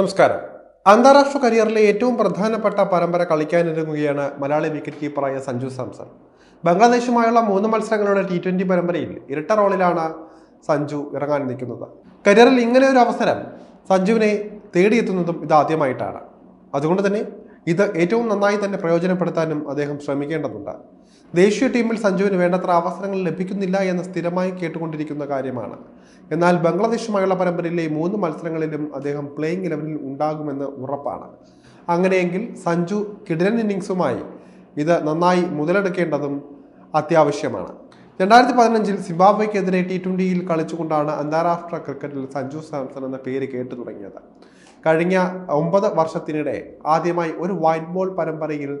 നമസ്കാരം. അന്താരാഷ്ട്ര കരിയറിലെ ഏറ്റവും പ്രധാനപ്പെട്ട പരമ്പര കളിക്കാനൊരുങ്ങുകയാണ് മലയാളി വിക്കറ്റ് കീപ്പറായ സഞ്ജു സാംസൺ. ബംഗ്ലാദേശുമായുള്ള മൂന്ന് മത്സരങ്ങളുടെ ടി ട്വന്റി പരമ്പരയിൽ ഇരട്ട റോളിലാണ് സഞ്ജു ഇറങ്ങാൻ നിൽക്കുന്നത്. കരിയറിൽ ഇങ്ങനെ ഒരു അവസരം സഞ്ജുവിനെ തേടിയെത്തുന്നതും ഇതാദ്യമായിട്ടാണ് അതുകൊണ്ട് തന്നെ ഇത് ഏറ്റവും നന്നായി തന്നെ പ്രയോജനപ്പെടുത്താനും അദ്ദേഹം ശ്രമിക്കേണ്ടതുണ്ട്. ദേശീയ ടീമിൽ സഞ്ജുവിന് വേണ്ടത്ര അവസരങ്ങൾ ലഭിക്കുന്നില്ല എന്ന് സ്ഥിരമായി കേട്ടുകൊണ്ടിരിക്കുന്ന കാര്യമാണ്. എന്നാൽ ബംഗ്ലാദേശുമായുള്ള പരമ്പരയിലെ മൂന്ന് മത്സരങ്ങളിലും അദ്ദേഹം പ്ലേയിങ് ഇലവനിൽ ഉണ്ടാകുമെന്ന് ഉറപ്പാണ്. അങ്ങനെയെങ്കിൽ സഞ്ജു കിടിലൻ ഇന്നിങ്സുമായി ഇത് നന്നായി മുതലെടുക്കേണ്ടതും അത്യാവശ്യമാണ്. രണ്ടായിരത്തി പതിനഞ്ചിൽ സിംബാബ്വെക്കെതിരെ ടി ട്വന്റിയിൽ കളിച്ചുകൊണ്ടാണ് അന്താരാഷ്ട്ര ക്രിക്കറ്റിൽ സഞ്ജു സാംസൺ എന്ന പേര് കേട്ടു തുടങ്ങിയത് കഴിഞ്ഞ ഒമ്പത് വർഷത്തിനിടെ ആദ്യമായി ഒരു വൈറ്റ് ബോൾ പരമ്പരയിൽ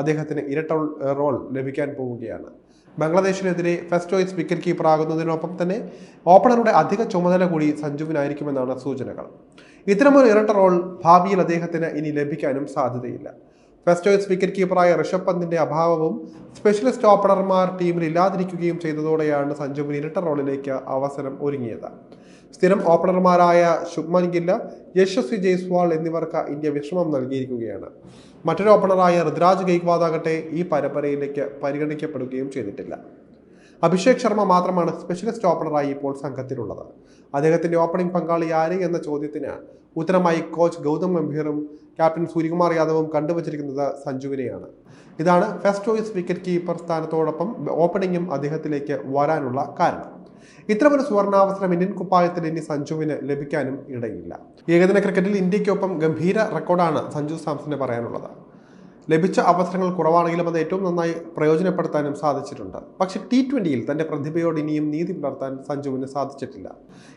അദ്ദേഹത്തിന് ഇരട്ട റോൾ ലഭിക്കാൻ പോവുകയാണ്. ബംഗ്ലാദേശിനെതിരെ ഫസ്റ്റ് ചോയ്സ് വിക്കറ്റ് കീപ്പർ ആകുന്നതിനൊപ്പം തന്നെ ഓപ്പണറുടെ അധിക ചുമതല കൂടി സഞ്ജുവിനായിരിക്കുമെന്നാണ് സൂചനകൾ. ഇത്തരമൊരു ഇരട്ട റോൾ ഭാവിയിൽ അദ്ദേഹത്തിന് ഇനി ലഭിക്കാനും സാധ്യതയില്ല. ഫസ്റ്റ് ചോയ്സ് വിക്കറ്റ് കീപ്പറായ ഋഷഭ് പന്തിന്റെ അഭാവവും സ്പെഷ്യലിസ്റ്റ് ഓപ്പണർമാർ ടീമിൽ ഇല്ലാതിരിക്കുകയും ചെയ്തതോടെയാണ് സഞ്ജുവിന് ഇരട്ട റോളിലേക്ക് അവസരം ഒരുങ്ങിയത്. സ്ഥിരം ഓപ്പണർമാരായ ശുഭ്മൻ ഗില്ല യശസ്വി ജയ്സ്വാൾ എന്നിവർക്ക് ഇന്ത്യ വിശ്രമം നൽകിയിരിക്കുകയാണ്. മറ്റൊരു ഓപ്പണറായ ഋതുരാജ് ഗെയ്ക്വാദ് ഈ പരമ്പരയിലേക്ക് പരിഗണിക്കപ്പെടുകയും ചെയ്തിട്ടില്ല. അഭിഷേക് ശർമ്മ മാത്രമാണ് സ്പെഷ്യലിസ്റ്റ് ഓപ്പണറായി ഇപ്പോൾ സംഘത്തിലുള്ളത്. അദ്ദേഹത്തിന്റെ ഓപ്പണിംഗ് പങ്കാളി ആര് എന്ന ചോദ്യത്തിന് ഉത്തരമായി കോച്ച് ഗൗതം ഗംഭീറും ക്യാപ്റ്റൻ സൂര്യകുമാർ യാദവും കണ്ടുവച്ചിരിക്കുന്നത് സഞ്ജുവിനെയാണ്. ഇതാണ് ഫസ്റ്റ് ചോയ്സ് വിക്കറ്റ് കീപ്പർ സ്ഥാനത്തോടൊപ്പം ഓപ്പണിംഗും അദ്ദേഹത്തിലേക്ക് വരാനുള്ള കാരണം. ഇത്തരമൊരു സുവർണാവസരം ഇന്ത്യൻ കുപ്പായത്തിൽ ഇനി സഞ്ജുവിന് ലഭിക്കാനും ഇടയില്ല. ഏകദിന ക്രിക്കറ്റിൽ ഇന്ത്യക്കൊപ്പം ഗംഭീര റെക്കോർഡാണ് സഞ്ജു സാംസന് പറയാനുള്ളത്. ലഭിച്ച അവസരങ്ങൾ കുറവാണെങ്കിലും അത് ഏറ്റവും നന്നായി പ്രയോജനപ്പെടുത്താനും സാധിച്ചിട്ടുണ്ട്. പക്ഷേ ടി ട്വന്റിയിൽ തന്റെ പ്രതിഭയോട് ഇനിയും നീതി പുലർത്താൻ സഞ്ജുവിന് സാധിച്ചിട്ടില്ല.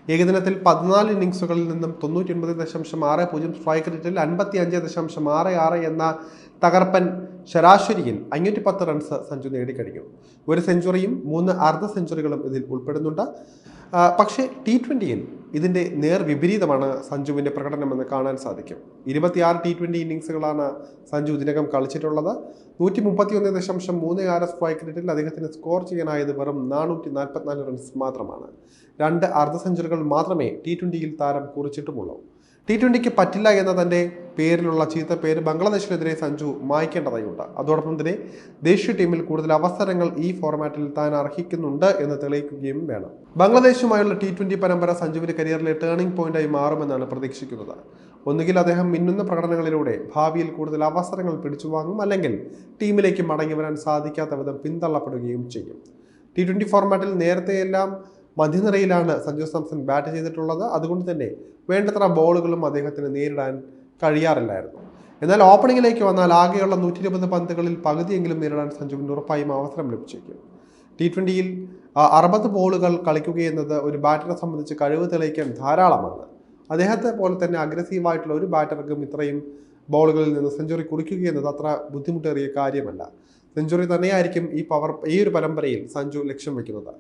ഏകദിനത്തിൽ പതിനാല് ഇന്നിങ്സുകളിൽ നിന്നും തൊണ്ണൂറ്റി ഒൻപത് ദശാംശം ആറ് പൂജ്യം സ്ട്രൈക്ക് റേറ്റിൽ അൻപത്തി അഞ്ച് ദശാംശം ആറ് ആറ് എന്ന തകർപ്പൻ ശരാശരിയിൽ അഞ്ഞൂറ്റി പത്ത് റൺസ് സഞ്ജു നേടിക്കഴിഞ്ഞു. ഒരു സെഞ്ചുറിയും മൂന്ന് അർദ്ധ സെഞ്ചുറികളും ഇതിൽ ഉൾപ്പെടുന്നുണ്ട്. പക്ഷേ ടി ട്വന്റിയിൽ ഇതിന്റെ നേർ വിപരീതമാണ് സഞ്ജുവിന്റെ പ്രകടനമെന്ന് കാണാൻ സാധിക്കും. ഇരുപത്തിയാറ് ടി ട്വന്റി ഇന്നിങ്സുകളാണ് സഞ്ജു ഇതിനകം കളിച്ചിട്ടുള്ളത്. നൂറ്റി മുപ്പത്തി ഒന്ന് ദശാംശം മൂന്ന് ആറ് സ്ട്രൈക്ക് റേറ്റിൽ അദ്ദേഹത്തിന് സ്കോർ ചെയ്യാനായത് വെറും നാനൂറ്റി നാൽപ്പത്തിനാല് റൺസ് മാത്രമാണ്. രണ്ട് അർദ്ധ സെഞ്ചുറികൾ മാത്രമേ ടി ട്വന്റിയിൽ താരം കുറിച്ചിട്ടുമുള്ളൂ. ടി ട്വന്റിക്ക് പറ്റില്ല എന്ന തന്റെ പേരിലുള്ള ചീത്ത പേര് ബംഗ്ലാദേശിനെതിരെ സഞ്ജു മായ്ക്കേണ്ടതായുണ്ട്. അതോടൊപ്പം തന്നെ ദേശീയ ടീമിൽ കൂടുതൽ അവസരങ്ങൾ ഈ ഫോർമാറ്റിൽ താൻ അർഹിക്കുന്നുണ്ട് എന്ന് തെളിയിക്കുകയും വേണം. ബംഗ്ലാദേശുമായുള്ള ടി ട്വന്റി പരമ്പര സഞ്ജുവിന്റെ കരിയറിലെ ടേണിംഗ് പോയിന്റായി മാറുമെന്നാണ് പ്രതീക്ഷിക്കുന്നത്. ഒന്നുകിൽ അദ്ദേഹം മിന്നുന്ന പ്രകടനങ്ങളിലൂടെ ഭാവിയിൽ കൂടുതൽ അവസരങ്ങൾ പിടിച്ചു വാങ്ങും അല്ലെങ്കിൽ ടീമിലേക്ക് മടങ്ങി വരാൻ സാധിക്കാത്ത വിധം പിന്തള്ളപ്പെടുകയും ചെയ്യും. ടി ട്വന്റി ഫോർമാറ്റിൽ നേരത്തെയെല്ലാം മധ്യനിരയിലാണ് സഞ്ജു സാംസൺ ബാറ്റ് ചെയ്തിട്ടുള്ളത്. അതുകൊണ്ട് തന്നെ വേണ്ടത്ര ബോളുകളും അദ്ദേഹത്തിന് നേരിടാൻ കഴിയാറില്ലായിരുന്നു എന്നാൽ ഓപ്പണിങ്ങിലേക്ക് വന്നാൽ ആകെയുള്ള നൂറ്റി ഇരുപത് പന്തുകളിൽ പകുതിയെങ്കിലും നേരിടാൻ സഞ്ജുവിന് ഉറപ്പായും അവസരം ലഭിച്ചേക്കും. ടി ട്വന്റിയിൽ അറുപത് ബോളുകൾ കളിക്കുകയെന്നത് ഒരു ബാറ്ററെ സംബന്ധിച്ച് കഴിവ് തെളിയിക്കാൻ ധാരാളമാണ്. അദ്ദേഹത്തെ പോലെ തന്നെ അഗ്രസീവായിട്ടുള്ള ഒരു ബാറ്റർക്കും ഇത്രയും ബോളുകളിൽ നിന്ന് സെഞ്ചുറി കുറിക്കുക എന്നത് അത്ര ബുദ്ധിമുട്ടേറിയ കാര്യമല്ല. സെഞ്ചുറി തന്നെയായിരിക്കും ഈ പവർ ഈ ഒരു പരമ്പരയിൽ സഞ്ജു ലക്ഷ്യം വെക്കുന്നത്.